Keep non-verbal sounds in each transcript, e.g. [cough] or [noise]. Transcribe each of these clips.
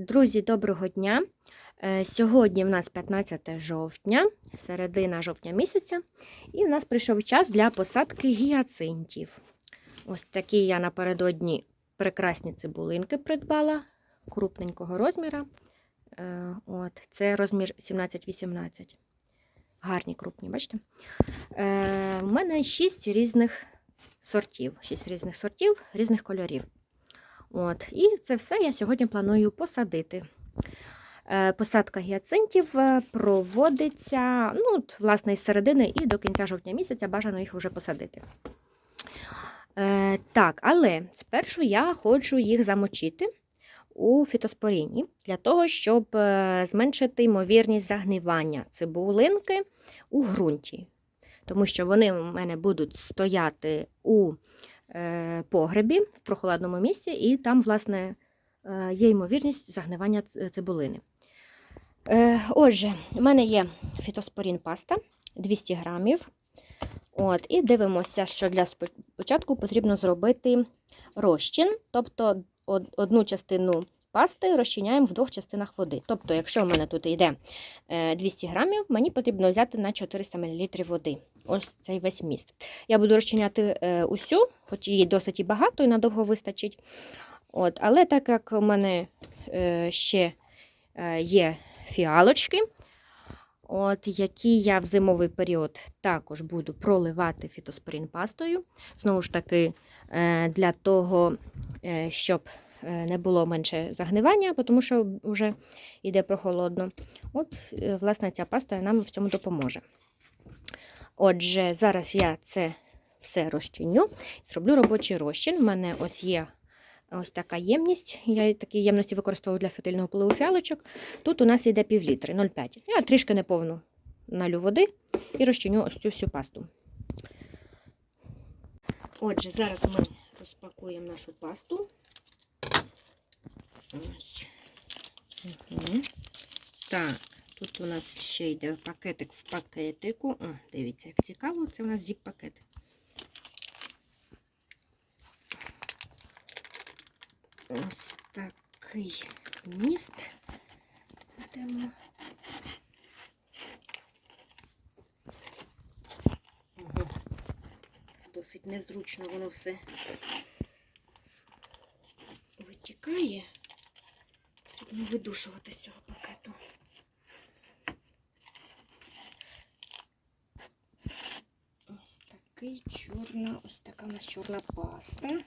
Друзі, доброго дня! Е, Сьогодні в нас 15 жовтня, середина жовтня місяця, і в нас прийшов час для посадки гіацинтів. Ось такі я напередодні прекрасні цибулинки придбала крупненького розміра. Е, От, це розмір 17-18. Гарні крупні, бачите? Е, У мене 6 різних сортів, 6 різних сортів, різних кольорів. От, і це все я сьогодні планую посадити. Е, Посадка гіацинтів е, проводиться ну, власне, із середини і до кінця жовтня місяця бажано їх вже посадити. Е, так, але спершу я хочу їх замочити у фітоспоріні для того, щоб е, зменшити ймовірність загнивання цибулинки у ґрунті. Тому що вони в мене будуть стояти у погребі в прохолодному місці, і там, власне, е, є ймовірність загнивання цибулини. Е, Отже, в мене є фітоспорін паста 200 грамів. От, і дивимося, що для спочатку потрібно зробити розчин, тобто одну частину пасти розчиняємо в двох частинах води. Тобто, якщо в мене тут йде е, 200 грамів, мені потрібно взяти на 400 мл води. Ось цей весь міст. Я буду розчиняти е, усю, хоч її досить і багато і надовго вистачить. От, але так як у мене е, ще е, є фіалочки, от, які я в зимовий період також буду проливати фітоспорін пастою. Знову ж таки, е, для того, е, щоб е, не було менше загнивання, тому що вже йде прохолодно. От, е, власне, ця паста нам в цьому допоможе. Отже, зараз я це все розчиню, зроблю робочий розчин. У мене ось є ось така ємність. Я такі ємності використовую для фитильного поливу фіалочок. Тут у нас йде пів літри, 0,5. Я трішки неповну налю води і розчиню ось цю всю пасту. Отже, зараз ми розпакуємо нашу пасту. Ось. Угу. Так, тут у нас ще йде пакетик в пакетику. О, дивіться, як цікаво, це у нас зіп-пакет. Ось такий зміст. Будемо. Ага. Досить незручно воно все витікає. Потрібно видушувати з цього пакету. Ось такий чорна, ось така у нас чорна паста.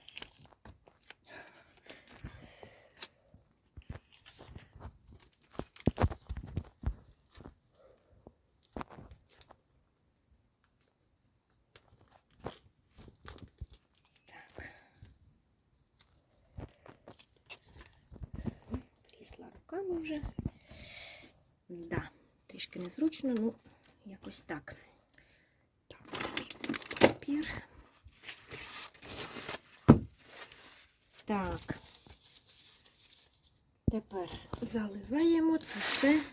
Так. Трісла руками вже. Да, трішки незручно, ну, якось так. Так, папір. Так. Тепер заливаємо це все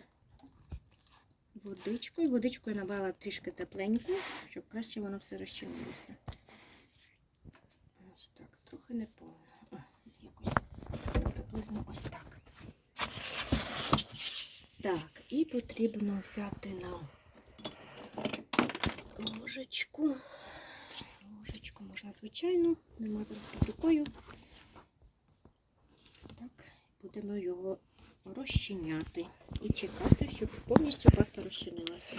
водичкою. Водичкою набрала трішки тепленьку, щоб краще воно все розчинилося. Ось так, трохи неповно. О, якось приблизно ось так. Так, і потрібно взяти на ложечку. Ложечку можна звичайну, нема зараз під рукою. Так, будемо його розчиняти і чекати, щоб повністю паста розчинилася.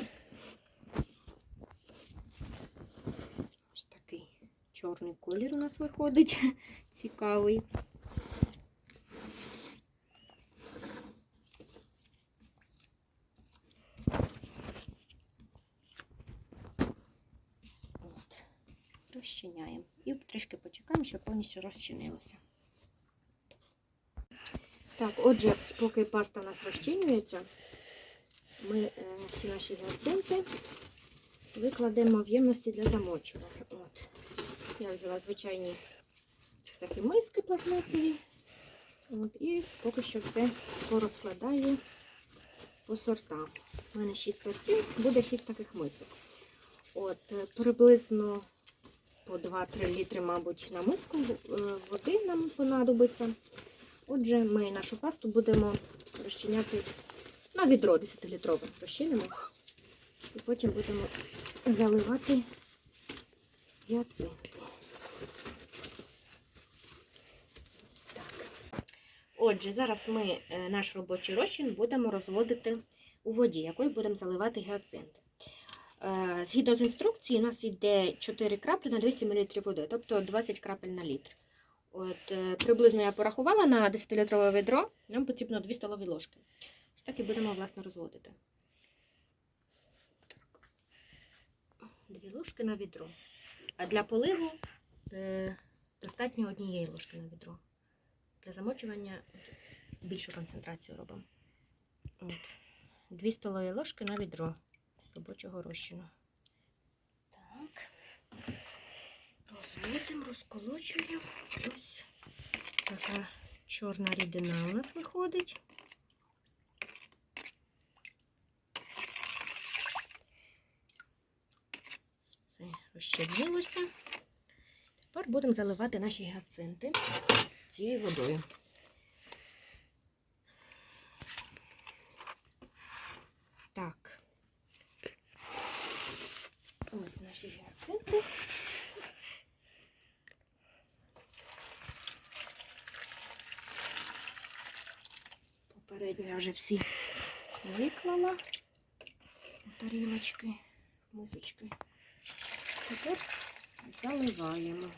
Ось такий чорний колір у нас виходить, [laughs] цікавий. От. Розчиняємо. І трішки почекаємо, щоб повністю розчинилося. Так, отже, поки паста у нас розчинюється, ми е, всі наші гіацинти викладемо в ємності для замочування. От. Я взяла звичайні такі миски пластмасові. От, і поки що все порозкладаю по сортам. У мене 6 сортів, буде 6 таких мисок. От, приблизно по 2-3 літри, мабуть, на миску е, води нам понадобиться. Отже, ми нашу пасту будемо розчиняти на відро 10-літрове. Розчинимо. І потім будемо заливати так. Отже, зараз ми е, наш робочий розчин будемо розводити у воді, якою будемо заливати гіацинти. Е, Згідно з інструкції, у нас йде 4 краплі на 200 мл води, тобто 20 крапель на літр. От, е, приблизно я порахувала на 10-літрове відро, нам потрібно 2 столові ложки. Ось так і будемо власне розводити. Дві ложки на відро. А для поливу е, достатньо однієї ложки на відро. Для замочування більшу концентрацію робимо. От. Дві столові ложки на відро робочого розчину. Так. Розводимо, розколочуємо. Ось така чорна рідина у нас виходить. Все. Тепер будемо заливати наші гіацинти цією водою. Так. Ось наші гіацинти. Попередньо я вже всі виклала тарілочки, мисочки. Тепер заливаємо.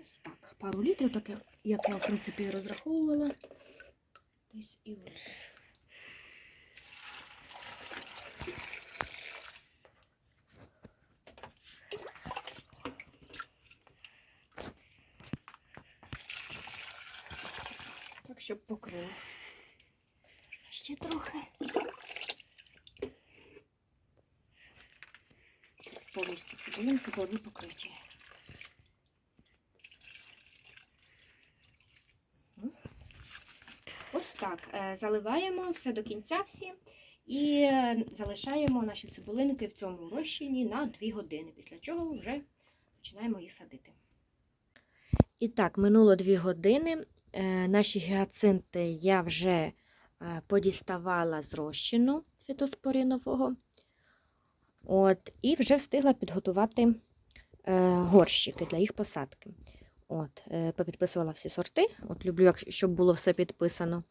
Ось так, пару літрів, таке, як я, в принципі, розраховувала. Десь і вийде. Так, щоб покрило. Ще трохи. Щоб повністю цибулинки були покриті. Ось так. е, Заливаємо все до кінця всі. І е, залишаємо наші цибулинки в цьому розчині на 2 години, після чого вже починаємо їх садити. І так, минуло 2 години. Е, Наші гіацинти я вже подіставала з розчину фітоспоринового. От, і вже встигла підготувати е, горщики для їх посадки. От, е, попідписувала всі сорти. От люблю, щоб було все підписано.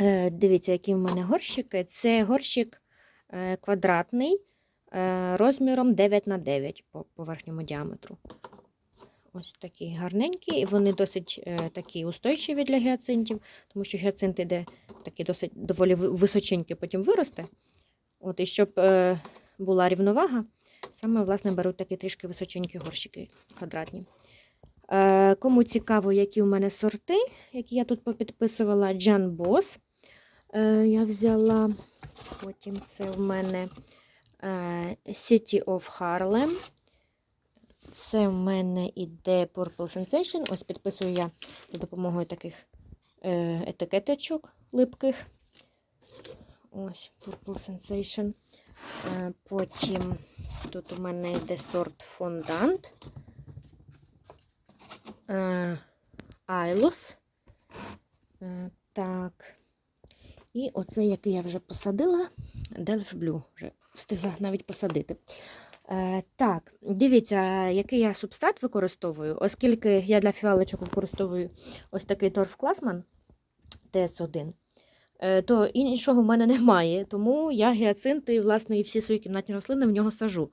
Е, дивіться, які в мене горщики. Це горщик е, квадратний е, розміром 9 на 9 по поверхньому діаметру. Ось такі гарненькі, і вони досить е, такі устойчиві для гіацинтів, тому що гіацинт іде такий досить доволі ви- височенький, потім виросте. От, і щоб е, була рівновага, саме власне беруть такі трішки височенькі горщики квадратні. Е, кому цікаво, які у мене сорти, які я тут попідписувала, Джан Бос. Е, я взяла, потім це в мене е, City of Harlem. Це в мене іде Purple Sensation. Ось підписую я за допомогою таких е, етикеточок липких. Ось Purple Sensation. Е, потім тут у мене йде сорт фондант. Айлос. Е, так. І оце, який я вже посадила, Delph Blue. Вже встигла навіть посадити. Е, так, дивіться, який я субстрат використовую, оскільки я для фіалочок використовую ось такий торф Класман ТС1, е, то іншого в мене [laughs] немає, тому я гіацинти, власне, і всі свої кімнатні рослини в нього сажу.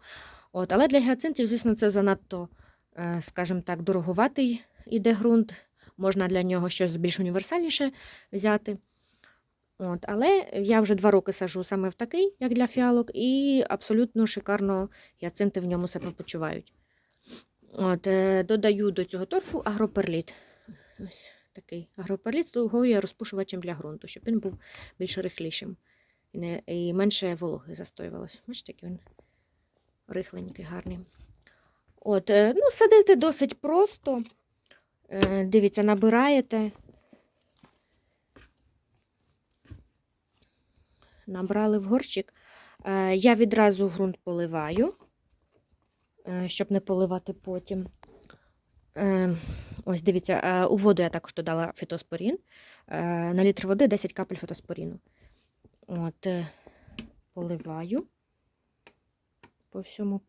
От, але для гіацинтів, звісно, це занадто, е, скажімо так, дороговатий іде ґрунт. Можна для нього щось більш універсальніше взяти. От, але я вже два роки сажу саме в такий, як для фіалок, і абсолютно шикарно гіацинти в ньому себе почувають. От, е, додаю до цього торфу агроперліт. Ось такий агроперліт слугує розпушувачем для ґрунту, щоб він був більш рихлішим і, не, і менше вологи застоювалось. Бачите, який він рихленький, гарний. От, е, ну, садити досить просто. Е, Дивіться, набираєте. Набрали в горщик. Е, Я відразу ґрунт поливаю, е, щоб не поливати потім. Е, Ось дивіться, у воду я також додала фітоспорін. На літр води 10 капель фітоспоріну. От, поливаю по всьому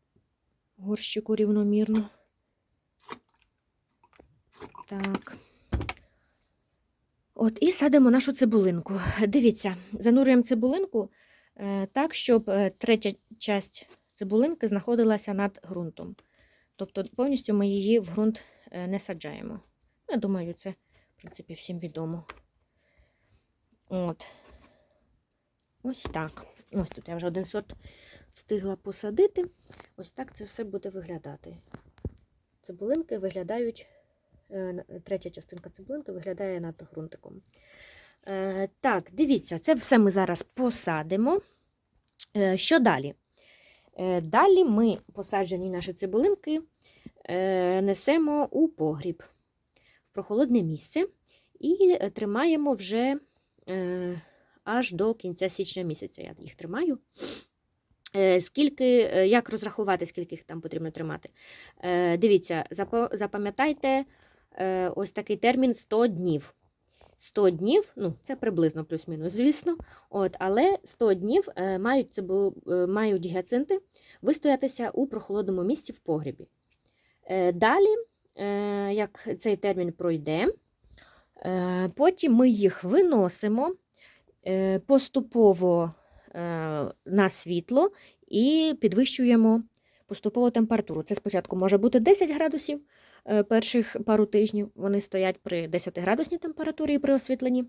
горщику рівномірно. Так. От, і садимо нашу цибулинку. Дивіться, занурюємо цибулинку е, так, щоб е, третя часть цибулинки знаходилася над ґрунтом. Тобто повністю ми її в ґрунт е, не саджаємо. Я думаю, це, в принципі, всім відомо. От. Ось так. Ось тут я вже один сорт встигла посадити. Ось так це все буде виглядати. Цибулинки виглядають, третя частинка цибулинки виглядає над ґрунтиком. Е, Так, дивіться, це все ми зараз посадимо. Е, Що далі? Е, Далі ми посаджені наші цибулинки е, несемо у погріб в прохолодне місце і е, тримаємо вже е, аж до кінця січня місяця. Я їх тримаю. Е, Скільки, е, як розрахувати, скільки їх там потрібно тримати? Е, Дивіться, запам'ятайте е, ось такий термін 100 днів. 100 днів, ну це приблизно плюс-мінус, звісно. От, але 100 днів е, мають, цибу, е, мають гіацинти вистоятися у прохолодному місці в погрібі. Е, Далі, е, як цей термін пройде, е, потім ми їх виносимо е, поступово е, на світло і підвищуємо поступово температуру. Це спочатку може бути 10 градусів е, перших пару тижнів. Вони стоять при 10 градусній температурі і при освітленні.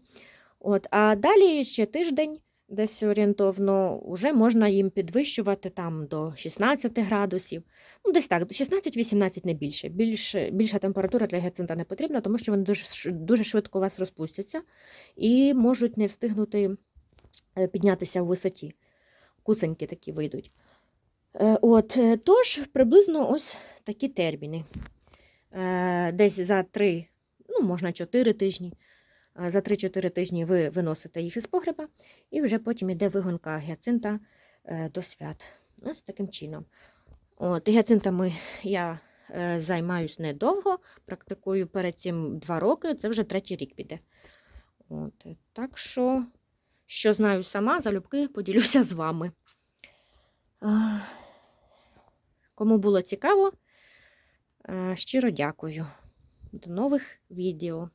От, а далі ще тиждень, десь орієнтовно, вже можна їм підвищувати там до 16 градусів. Ну, десь так, 16-18 не більше. Більше. Більша температура для гіацинта не потрібна, тому що вони дуже, дуже швидко у вас розпустяться і можуть не встигнути е, піднятися в висоті. Куценькі такі вийдуть. Е, От, е, тож, приблизно ось такі терміни. Е, Десь за 3, ну, можна 4 тижні. Е, За 3-4 тижні ви виносите їх із погреба, і вже потім йде вигонка гіацинта е, до свят. Ось таким чином. От, гіацинтами я займаюсь недовго, практикую перед цим 2 роки, це вже третій рік піде. От, так що, що знаю сама, залюбки поділюся з вами. Кому було цікаво, щиро дякую. До нових відео.